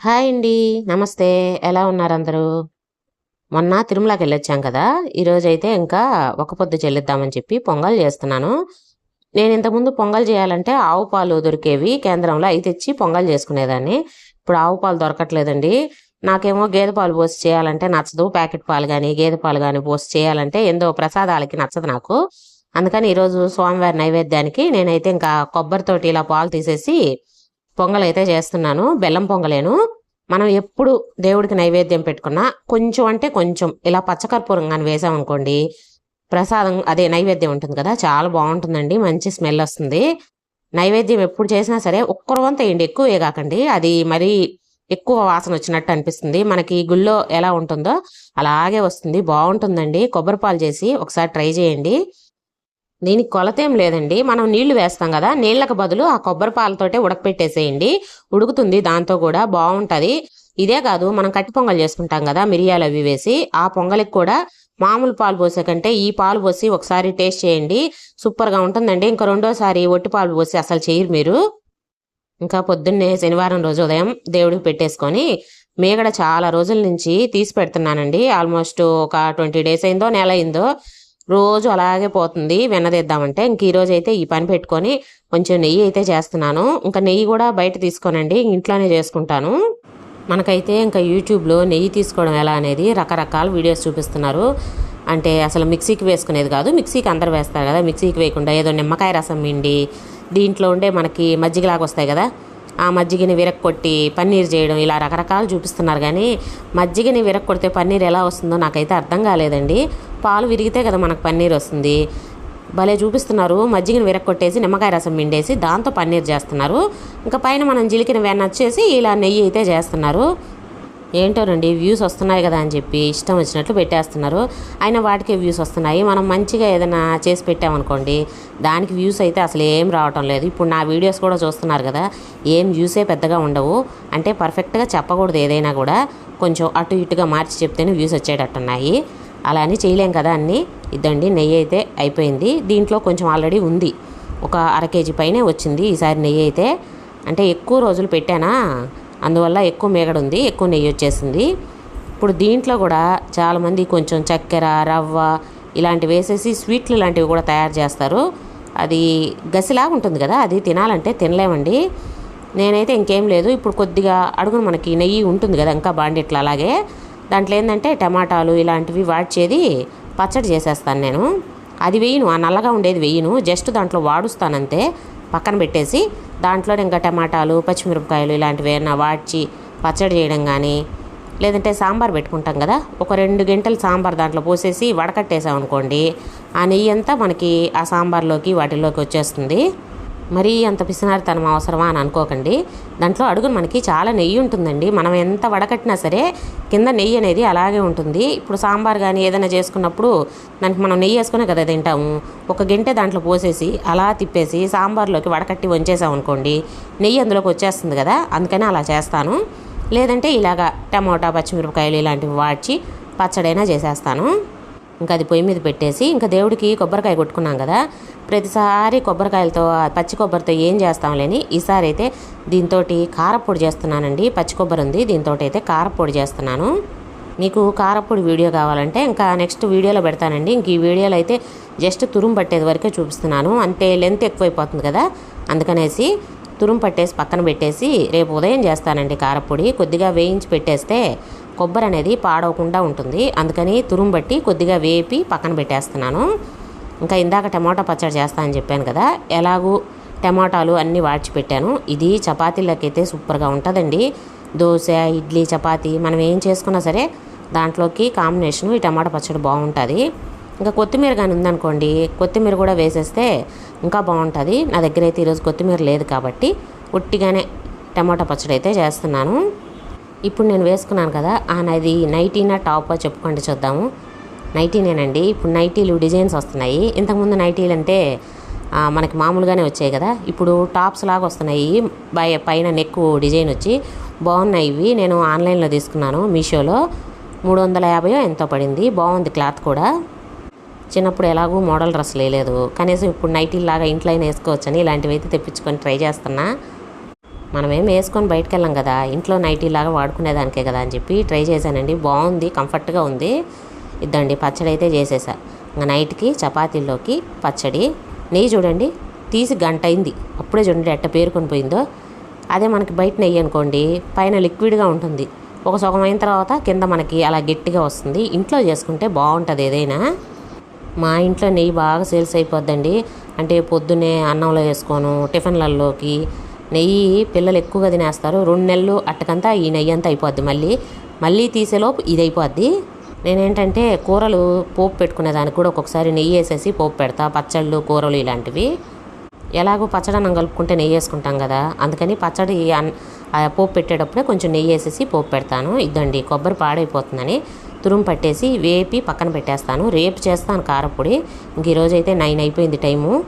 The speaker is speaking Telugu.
హాయ్ అండి. నమస్తే. ఎలా ఉన్నారు అందరూ? మొన్న తిరుమలకి వెళ్ళొచ్చాం కదా. ఈరోజైతే ఇంకా ఒక పొద్దు చెల్లిద్దామని చెప్పి పొంగల్ చేస్తున్నాను. నేను ఇంతకుముందు పొంగల్ చేయాలంటే ఆవు పాలు దొరికేవి. కేంద్రంలో అవి తెచ్చి పొంగల్ చేసుకునేదాన్ని. ఇప్పుడు ఆవు పాలు దొరకట్లేదండి. నాకేమో గేదె పాలు పోసి చేయాలంటే నచ్చదు. ప్యాకెట్ పాలు కానీ గేదె పాలు కానీ పోసి చేయాలంటే ఏందో ప్రసాదాలకి నచ్చదు నాకు. అందుకని ఈరోజు స్వామివారి నైవేద్యానికి నేనైతే ఇంకా కొబ్బరితోటి ఇలా పాలు తీసేసి పొంగల్ అయితే చేస్తున్నాను బెల్లం పొంగలేను. మనం ఎప్పుడు దేవుడికి నైవేద్యం పెట్టుకున్నా కొంచెం అంటే కొంచెం. ఇలా పచ్చకర్పూరం కానీ వేసామనుకోండి ప్రసాదం అదే నైవేద్యం ఉంటుంది కదా చాలా బాగుంటుందండి మంచి స్మెల్ వస్తుంది. నైవేద్యం ఎప్పుడు చేసినా సరే ఒక్కరు వంత వేయండి ఎక్కువ వేయగాకండి. అది మరీ ఎక్కువ వాసన వచ్చినట్టు అనిపిస్తుంది. మనకి గుళ్ళో ఎలా ఉంటుందో అలాగే వస్తుంది. బాగుంటుందండి. కొబ్బరి పాలు చేసి ఒకసారి ట్రై చేయండి. దీనికి కొలతేం లేదండి. మనం నీళ్ళు వేస్తాం కదా నీళ్ళకు బదులు ఆ కొబ్బరి పాలతోటే ఉడకపెట్టేసేయండి. ఉడుకుతుంది దాంతో కూడా బాగుంటుంది ఇదే కాదు మనం కట్టి పొంగల్ చేసుకుంటాం కదా మిరియాలు అవి వేసి ఆ పొంగలికి కూడా మామూలు పాలు పోసే కంటే ఈ పాలు పోసి ఒకసారి టేస్ట్ చేయండి. సూపర్గా ఉంటుందండి. ఇంకా రెండోసారి ఒట్టి పాలు పోసి అసలు చేయరు మీరు. ఇంకా పొద్దున్నే శనివారం రోజు ఉదయం దేవుడికి పెట్టేసుకొని మేగడ చాలా రోజుల నుంచి తీసి పెడుతున్నానండి. ఆల్మోస్ట్ ఒక ట్వంటీ డేస్ అయిందో నెల అయిందో రోజు అలాగే పోతుంది. వెన్నదిద్దామంటే ఇంక ఈరోజు అయితే ఈ పని పెట్టుకొని కొంచెం నెయ్యి అయితే చేస్తున్నాను. ఇంకా నెయ్యి కూడా బయట తీసుకోనండి. ఇంట్లోనే చేసుకుంటాను. మనకైతే ఇంకా యూట్యూబ్లో నెయ్యి తీసుకోవడం ఎలా అనేది రకరకాల వీడియోస్ చూపిస్తున్నారు. అంటే అసలు మిక్సీకి వేసుకునేది కాదు. మిక్సీకి అందరు వేస్తారు కదా. మిక్సీకి వేయకుండా ఏదో నిమ్మకాయ రసం పిండి దీంట్లో ఉండే మనకి మజ్జిగలాగా వస్తాయి కదా. ఆ మజ్జిగని విరక్కొట్టి పన్నీర్ చేయడం ఇలా రకరకాలు చూపిస్తున్నారు. కానీ మజ్జిగని విరక్కొడితే పన్నీర్ ఎలా వస్తుందో నాకైతే అర్థం కాలేదండి. పాలు విరిగితే కదా మనకు పన్నీర్ వస్తుంది. భలే చూపిస్తున్నారు. మజ్జిగని విరక్కొట్టేసి నిమ్మకాయ రసం పిండేసి దాంతో పన్నీర్ చేస్తున్నారు. ఇంకా పైన మనం జిలికిన వెన్న వచ్చేసి ఇలా నెయ్యి అయితే చేస్తున్నారు. ఏంటోనండి వ్యూస్ వస్తున్నాయి కదా అని చెప్పి ఇష్టం వచ్చినట్లు పెట్టేస్తున్నారు. అయినా వాటికే వ్యూస్ వస్తున్నాయి. మనం మంచిగా ఏదైనా చేసి పెట్టామనుకోండి దానికి వ్యూస్ అయితే అసలు ఏం రావటం లేదు. ఇప్పుడు నా వీడియోస్ కూడా చూస్తున్నారు కదా ఏం వ్యూసే పెద్దగా ఉండవు. అంటే పర్ఫెక్ట్గా చెప్పకూడదు ఏదైనా కూడా. కొంచెం అటు ఇటుగా మార్చి చెప్తేనే వ్యూస్ వచ్చేటట్టున్నాయి. అలా అని చేయలేం కదా అన్నీ. ఇద్దండి నెయ్యి అయితే అయిపోయింది. దీంట్లో కొంచెం ఆల్రెడీ ఉంది. ఒక అర కేజీ పైనే వచ్చింది ఈసారి నెయ్యి అయితే. అంటే ఎక్కువ రోజులు పెట్టానా? అందువల్ల ఎక్కువ మేగడు ఉంది ఎక్కువ నెయ్యి వచ్చేసింది. ఇప్పుడు దీంట్లో కూడా చాలామంది కొంచెం చక్కెర రవ్వ ఇలాంటివి వేసేసి స్వీట్లు లాంటివి కూడా తయారు చేస్తారు. అది గసిలాగా ఉంటుంది కదా అది తినాలంటే తినలేమండి. నేనైతే ఇంకేం లేదు. ఇప్పుడు కొద్దిగా అడుగును మనకి నెయ్యి ఉంటుంది కదా ఇంకా బాండిట్లు అలాగే. దాంట్లో ఏంటంటే టమాటాలు ఇలాంటివి వాడ్చేది పచ్చడి చేసేస్తాను నేను. అది వేయను ఆ నల్లగా ఉండేది వేయను. జస్ట్ దాంట్లో వాడుస్తానంతే పక్కన పెట్టేసి దాంట్లో ఇంకా టమాటాలు పచ్చిమిరపకాయలు ఇలాంటివి ఏమైనా వాడ్చి పచ్చడి చేయడం కానీ లేదంటే సాంబార్ పెట్టుకుంటాం కదా ఒక రెండు గంటలు సాంబార్ దాంట్లో పోసేసి వడకట్టేసాం అనుకోండి ఆ నెయ్యి అంతా మనకి ఆ సాంబార్లోకి వాటిలోకి వచ్చేస్తుంది. మరీ అంత పిసినారితనం అవసరమా అని అనుకోకండి. దాంట్లో అడుగును మనకి చాలా నెయ్యి ఉంటుందండి. మనం ఎంత వడకట్టినా సరే కింద నెయ్యి అనేది అలాగే ఉంటుంది. ఇప్పుడు సాంబార్ కానీ ఏదైనా చేసుకున్నప్పుడు దానికి మనం నెయ్యి వేసుకునే కదా తింటాము. ఒక గింటె దాంట్లో పోసేసి అలా తిప్పేసి సాంబార్లోకి వడకట్టి వంచేసాం అనుకోండి నెయ్యి అందులోకి వచ్చేస్తుంది కదా అందుకని అలా చేస్తాను. లేదంటే ఇలాగా టమోటా పచ్చిమిరపకాయలు ఇలాంటివి వాడ్చి పచ్చడైనా చేసేస్తాను. ఇంకా అది పొయ్యి మీద పెట్టేసి ఇంకా దేవుడికి కొబ్బరికాయ కొట్టుకున్నాం కదా ప్రతిసారి కొబ్బరికాయలతో పచ్చి కొబ్బరితో ఏం చేస్తాంలేని ఈసారి అయితే దీంతో కారపొడి చేస్తున్నానండి పచ్చి కొబ్బరి ఉంది దీంతో అయితే కారపొడి చేస్తున్నాను. మీకు కారపొడి వీడియో కావాలంటే ఇంకా నెక్స్ట్ వీడియోలో పెడతానండి ఇంక ఈ వీడియోలో అయితే జస్ట్ తురుము పట్టేది వరకే చూపిస్తున్నాను అంటే లెంత్ ఎక్కువైపోతుంది కదా అందుకనేసి తురుము పట్టేసి పక్కన పెట్టేసి రేపు ఉదయం చేస్తానండి కారపొడి కొద్దిగా వేయించి పెట్టేస్తే కొబ్బరి అనేది పాడవకుండా ఉంటుంది. అందుకని తురుము బట్టి కొద్దిగా వేపి పక్కన పెట్టేస్తున్నాను. ఇంకా ఇందాక టమాటా పచ్చడి చేస్తా అని చెప్పాను కదా ఎలాగూ టమాటాలు అన్నీ వాడ్చి పెట్టాను. ఇది చపాతీలకైతే సూపర్గా ఉంటుందండి. దోశ ఇడ్లీ చపాతీ మనం ఏం చేసుకున్నా సరే దాంట్లోకి కాంబినేషన్ ఈ టమాటా పచ్చడి బాగుంటుంది. ఇంకా కొత్తిమీర కానీ ఉందనుకోండి కొత్తిమీర కూడా వేసేస్తే ఇంకా బాగుంటుంది. నా దగ్గర అయితే ఈరోజు కొత్తిమీర లేదు కాబట్టి ఉట్టిగానే టమాటా పచ్చడి అయితే చేస్తున్నాను. ఇప్పుడు నేను వేసుకున్నాను కదా ఆ నాది నైటీనా టాపా చెప్పుకోండి చూద్దాము. నైటీనేనండి ఇప్పుడు నైటీలు డిజైన్స్ వస్తున్నాయి. ఇంతకుముందు నైటీలు అంటే మనకి మామూలుగానే వచ్చాయి కదా. ఇప్పుడు టాప్స్ లాగా వస్తున్నాయి. బయ పైన నెక్ డిజైన్ వచ్చి బాగున్నాయి ఇవి. నేను ఆన్లైన్లో తీసుకున్నాను మీషోలో. మూడు వందల యాభై ఎంతో పడింది. బాగుంది క్లాత్ కూడా. చిన్నప్పుడు ఎలాగూ మోడల్ డ్రెస్ లేదు కనీసం ఇప్పుడు నైటీ లాగా ఇంట్లో అయినా వేసుకోవచ్చని ఇలాంటివి అయితే తెప్పించుకొని ట్రై చేస్తున్నా. మనం ఏం వేసుకొని బయటకు వెళ్ళాం కదా ఇంట్లో నైటీ లాగా వాడుకునేదానికే కదా అని చెప్పి ట్రై చేశానండి. బాగుంది కంఫర్ట్గా ఉంది. ఇద్దండి పచ్చడి అయితే చేసేసా. ఇంకా నైట్కి చపాతీల్లోకి పచ్చడి. నెయ్యి చూడండి తీసి గంట అయింది. అప్పుడే చూడండి ఎట్ట పేరుకొని పోయిందో. అదే మనకి బయట నెయ్యి అనుకోండి పైన లిక్విడ్గా ఉంటుంది. ఒక సగం అయిన తర్వాత కింద మనకి అలా గట్టిగా వస్తుంది. ఇంట్లో చేసుకుంటే బాగుంటుంది ఏదైనా. మా ఇంట్లో నెయ్యి బాగా సేల్స్ అయిపోద్దండి. అంటే పొద్దున్నే అన్నంలో వేసుకోను టిఫిన్లలోకి నెయ్యి పిల్లలు ఎక్కువగా తినేస్తారు. రెండు నెలలు అట్టకంతా ఈ నెయ్యి అంతా అయిపోద్ది మళ్ళీ. మళ్ళీ తీసేలోపు ఇది అయిపోద్ది. నేనేంటంటే కూరలు పోపు పెట్టుకునే దానికి కూడా ఒక్కొక్కసారి నెయ్యి వేసేసి పోపు పెడతా. పచ్చళ్ళు కూరలు ఇలాంటివి. ఎలాగో పచ్చడి అన్నం కలుపుకుంటే నెయ్యి వేసుకుంటాం కదా. అందుకని పచ్చడి అన్- పోపు పెట్టేటప్పుడే కొంచెం నెయ్యి వేసేసి పోపు పెడతాను. ఇదండి కొబ్బరి పాడైపోతుందని తురుము పట్టేసి వేపి పక్కన పెట్టేస్తాను. రేపు చేస్తాను కారపొడి. ఇంక ఈరోజు అయితే నైన్ అయిపోయింది టైము.